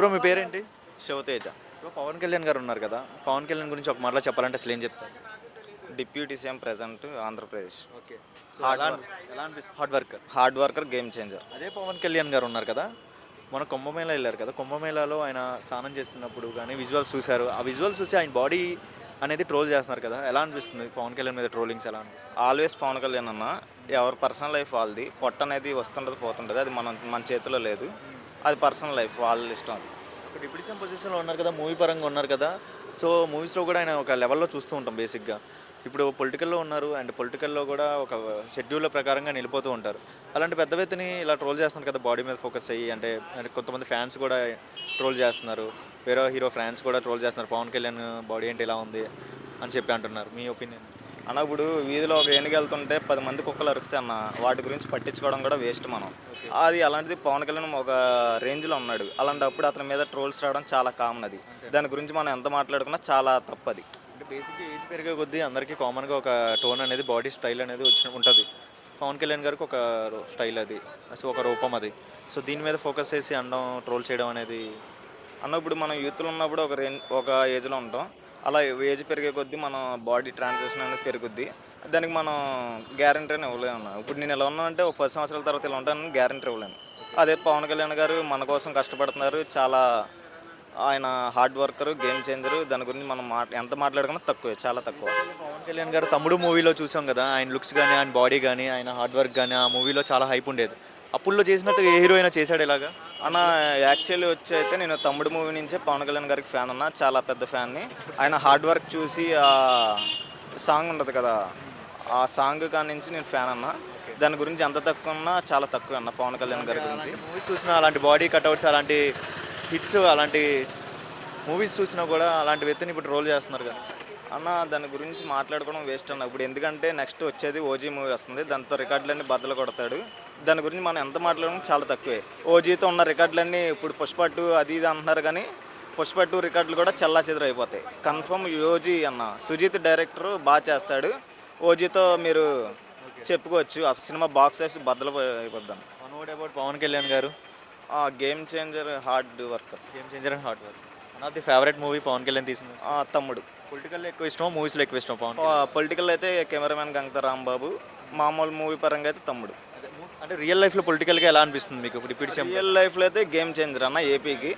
Bro మీ పేరేంటి? Shiva Teja. Bro Pawan Kalyan గారు ఉన్నారు కదా. పవన్ కళ్యాణ్ గురించి ఒక మాటలో చెప్పాలంటే అసలు ఏం చెప్తారు? Deputy CM present Andhra Pradesh. Okay. ఎలా అనిపిస్తుంది? Hard worker hard worker game changer. అదే పవన్ కళ్యాణ్ గారు ఉన్నారు కదా. మన కుంభమేళ వెళ్ళారు కదా. కుంభమేళాలో ఆయన స్నానం చేస్తున్నప్పుడు కానీ విజువల్స్ చూశారు. ఆ విజువల్స్ చూసి ఆయన బాడీ అనేది ట్రోల్ చేస్తున్నారు కదా. ఎలా అనిపిస్తుంది పవన్ కళ్యాణ్ మీద ట్రోలింగ్స్ ఎలా ఆల్వేస్ పవన్ కళ్యాణ్ అన్న ఎవరి పర్సనల్ లైఫ్ వాళ్ళది. పొట్ట అనేది వస్తుంటుంది పోతుంటుంది. అది మన మన చేతిలో లేదు. అది పర్సనల్ లైఫ్ వాళ్ళ ఇష్టం అది. ఒక పొజిషన్లో ఉన్నారు కదా మూవీ పరంగా ఉన్నారు కదా సో మూవీస్లో కూడా ఆయన ఒక లెవెల్లో చూస్తూ ఉంటాం బేసిక్గా ఇప్పుడు పొలిటికల్లో ఉన్నారు అండ్ పొలిటికల్లో కూడా ఒక షెడ్యూల్ ప్రకారంగా నిలిపోతూ ఉంటారు. అలాంటి పెద్ద వ్యక్తిని ఇలా ట్రోల్ చేస్తున్నారు కదా బాడీ మీద ఫోకస్ అయ్యి అంటే అంటే కొంతమంది ఫ్యాన్స్ కూడా ట్రోల్ చేస్తున్నారు. వేరే హీరో ఫ్యాన్స్ కూడా ట్రోల్ చేస్తున్నారు. పవన్ కళ్యాణ్ బాడీ ఏంటి ఇలా ఉంది అని చెప్పి అంటున్నారు. మీ ఒపీనియన్ అన్న ఇప్పుడు వీధిలో ఒక ఏనుగు వెళ్తుంటే పది మంది కుక్కలు అరిస్తే అన్న వాటి గురించి పట్టించుకోవడం కూడా వేస్ట్ మనం. అది అలాంటిది పవన్ కళ్యాణ్ ఒక రేంజ్లో ఉన్నాడు. అలాంటప్పుడు అతని మీద ట్రోల్స్ రావడం చాలా కామన్ అది. దాని గురించి మనం ఎంత మాట్లాడుకున్నా చాలా తప్పది. అంటే బేసిక్గా ఏజ్ పెరిగే కొద్దీ అందరికీ కామన్గా ఒక టోన్ అనేది బాడీ స్టైల్ అనేది వచ్చి ఉంటుంది. పవన్ కళ్యాణ్ గారికి ఒక స్టైల్ అది. సో ఒక రూపం అది. సో దీని మీద ఫోకస్ చేసి అనడం ట్రోల్ చేయడం అనేది అన్న ఇప్పుడు మనం యూత్లో ఉన్నప్పుడు ఒక రేంజ్ ఒక ఏజ్లో ఉంటాం. అలా ఏజ్ పెరిగే కొద్దీ మన బాడీ ట్రాన్సాక్షన్ అనేది పెరుగుద్ది. దానికి మనం గ్యారంటీ అని ఇవ్వలేము ఇప్పుడు నేను ఎలా ఉన్నానంటే ఒక పది సంవత్సరాల తర్వాత ఇలా ఉంటానని గ్యారంటీ ఇవ్వలేను. అదే పవన్ కళ్యాణ్ గారు మన కోసం కష్టపడుతున్నారు. చాలా ఆయన హార్డ్ వర్కర్ గేమ్ చేంజరు దాని గురించి మనం మాట ఎంత మాట్లాడుకున్నా తక్కువే చాలా తక్కువ. పవన్ కళ్యాణ్ గారు తమ్ముడు మూవీలో చూసాం కదా ఆయన లుక్స్ కానీ ఆయన బాడీ కానీ ఆయన హార్డ్ వర్క్ కానీ ఆ మూవీలో చాలా హైప్ ఉండేది. అప్పుల్లో చేసినట్టు ఏ హీరో అయినా చేశాడు ఇలాగా? అన్న యాక్చువల్లీ వచ్చి అయితే నేను తమ్ముడు మూవీ నుంచే పవన్ కళ్యాణ్ గారికి ఫ్యాన్ అన్న చాలా పెద్ద ఫ్యాన్ని. ఆయన హార్డ్ వర్క్ చూసి ఆ సాంగ్ ఉంటుంది కదా ఆ సాంగ్ కాడి నుంచి నేను ఫ్యాన్ అన్న. దాని గురించి ఎంత తక్కువ ఉన్నా చాలా తక్కువ అన్న పవన్ కళ్యాణ్ గారి గురించి. మూవీస్ చూసినా అలాంటి బాడీ కట్అవుట్స్ అలాంటి హిట్స్ అలాంటి మూవీస్ చూసినా కూడా అలాంటి వ్యక్తిని ఇప్పుడు రోల్ చేస్తున్నారు కదా. అన్న దాని గురించి మాట్లాడుకోవడం వేస్ట్ అన్న. ఇప్పుడు ఎందుకంటే నెక్స్ట్ వచ్చేది ఓజీ మూవీ వస్తుంది. దాంతో రికార్డులన్నీ బద్దలు కొడతాడు. దాని గురించి మనం ఎంత మాట్లాడడం చాలా తక్కువే. ఓజీతో ఉన్న రికార్డులన్నీ ఇప్పుడు పుష్ప టూ అది ఇది అంటున్నారు కానీ పుష్ప టూ రికార్డులు కూడా చల్లా చెదురు అయిపోతాయి. కన్ఫర్మ్ ఓజీ అన్న. సుజీత్ డైరెక్టర్ బాగా చేస్తాడు. ఓజీతో మీరు చెప్పుకోవచ్చు. ఆ సినిమా బాక్స్ ఆఫీస్ బద్దలు అయిపోద్ది అన్న one word about Pawan Kalyan garu. ఆ game changer hard worker game changer and hard work one of the favourite movie Pawan Kalyan తీసిన తమ్ముడు. పొలిటికల్ ఎక్కువ ఇష్టం మూవీస్లో ఎక్కువ ఇష్టం పవన్ పొలిటికల్ అయితే కెమెరామెన్ గంగత రాంబాబు. మామూలు మూవీ పరంగా అయితే తమ్ముడు. అంటే రియల్ లైఫ్లో పొలిటికల్గా ఎలా అనిపిస్తుంది మీకు? ఇప్పుడు డిప్యూటీ సీఎం రియల్ లైఫ్లో అయితే గేమ్ చేంజర్ అన్న ఏపీకి.